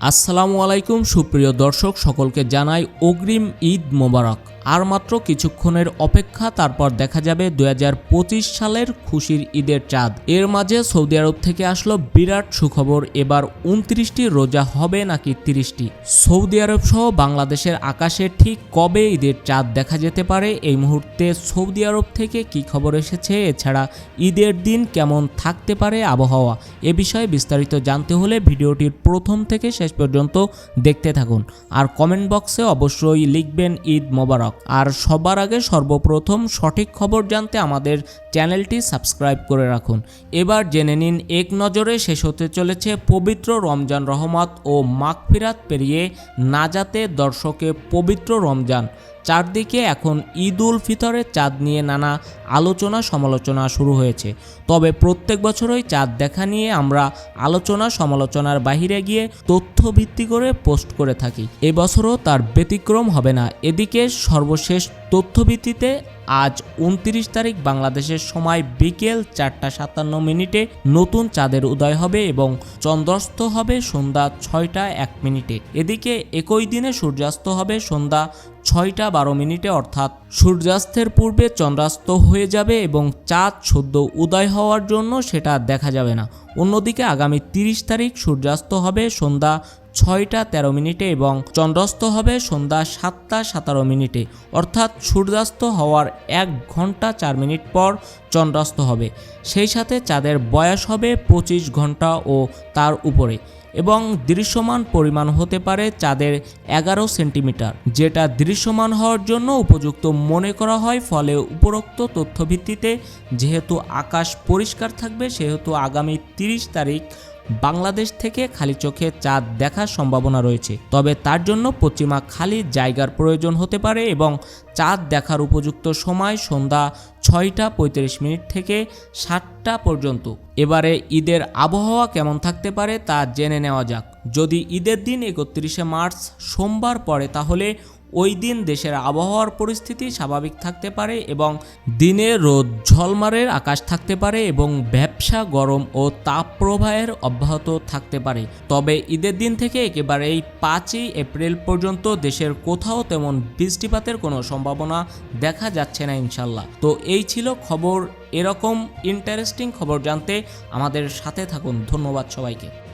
আসসালামু আলাইকুম সুপ্রিয় দর্শক সকলকে জানাই অগ্রিম ঈদ মোবারক। আর মাত্র কিছুক্ষণের অপেক্ষা, তারপর দেখা যাবে দু হাজার পঁচিশ সালের খুশির ঈদের চাঁদ। এর মাঝে সৌদি আরব থেকে আসলো বিরাট সুখবর, এবার উনত্রিশটি রোজা হবে নাকি তিরিশটি? সৌদি আরব সহ বাংলাদেশের আকাশে ঠিক কবে ঈদের চাঁদ দেখা যেতে পারে? এই মুহূর্তে সৌদি আরব থেকে কি খবর এসেছে? এছাড়া ঈদের দিন কেমন থাকতে পারে আবহাওয়া? এ বিষয়ে বিস্তারিত জানতে হলে ভিডিওটির প্রথম থেকে শেষ পর্যন্ত দেখতে থাকুন। আর কমেন্ট বক্সে অবশ্যই লিখবেন ঈদ মোবারক। আর সবার আগে সর্বপ্রথম সঠিক খবর জানতে আমাদের চ্যানেলটি সাবস্ক্রাইব করে রাখুন। এবার জেনে নিন, এক নজরে শেষ হতে চলেছে পবিত্র রমজান রহমত ও মাগফিরাত পেরিয়ে নাজাতে দর্শকে পবিত্র রমজান। চারদিকে এখন ঈদ উল ফিতরের চাঁদ নিয়ে নানা আলোচনা সমালোচনা শুরু হয়েছে। তবে প্রত্যেক বছরই চাঁদ দেখা নিয়ে আমরা আলোচনা সমালোচনার বাহিরে গিয়ে তথ্য ভিত্তি করে পোস্ট করে থাকি। এবছরও তার ব্যতিক্রম হবে না। এদিকে সর্বশেষ তথ্য ভিত্তিতে আজ উনত্রিশ তারিখ বাংলাদেশের সময় বিকেল চারটা সাতান্ন মিনিটে নতুন চাঁদের উদয় হবে এবং চন্দ্রাস্ত হবে সন্ধ্যা ছয়টা এক মিনিটে। এদিকে একই দিনে সূর্যাস্ত হবে সন্ধ্যা ছয়টা বারো মিনিটে অর্থাৎ সূর্যাস্তের পূর্বে চন্দ্রাস্ত হয়ে যাবে এবং চাঁদ সদ্য উদয় হওয়ার জন্য সেটা দেখা যাবে না। অন্যদিকে আগামী তিরিশ তারিখ সূর্যাস্ত হবে সন্ধ্যা ছয়টা তেরো মিনিটে এবং চন্দ্রাস্ত হবে সন্ধ্যা সাতটা সতেরো মিনিটে। অর্থাৎ সূর্যাস্ত হওয়ার এক ঘণ্টা চার মিনিট পর চন্দ্রাস্ত হবে। সেই সাথে চাঁদের বয়স হবে পঁচিশ ঘণ্টা ও তার উপরে এবং দৃশ্যমান পরিমাণ হতে পারে চাঁদের এগারো সেন্টিমিটার, যেটা দৃশ্যমান হওয়ার জন্য উপযুক্ত মনে করা হয়। ফলে উপরোক্ত তথ্যভিত্তিতে যেহেতু আকাশ পরিষ্কার থাকবে, সেহেতু আগামী তিরিশ তারিখ বাংলাদেশ থেকে খালি চোখে চাঁদ দেখার সম্ভাবনা রয়েছে। তবে তার জন্য পশ্চিমা খালি জায়গার প্রয়োজন হতে পারে এবং চাঁদ দেখার উপযুক্ত সময় সন্ধ্যা ছয়টা পঁয়ত্রিশ মিনিট থেকে সাতটা পর্যন্ত। এবারে ঈদের আবহাওয়া কেমন থাকতে পারে তা জেনে নেওয়া যাক। যদি ঈদের দিন একত্রিশে মার্চ সোমবার পড়ে তাহলে ওই দিন দেশের আবহাওয়ার পরিস্থিতি স্বাভাবিক থাকতে পারে এবং দিনে রোদ, ঝলমারের আকাশ থাকতে পারে এবং ব্যবসা গরম ও তাপ প্রবাহের অব্যাহত থাকতে পারে। তবে ঈদের দিন থেকে একেবারেই পাঁচই এপ্রিল পর্যন্ত দেশের কোথাও তেমন বৃষ্টিপাতের কোনো সম্ভাবনা দেখা যাচ্ছে না ইনশাল্লাহ। তো এই ছিল খবর। এরকম ইন্টারেস্টিং খবর জানতে আমাদের সাথে থাকুন। ধন্যবাদ সবাইকে।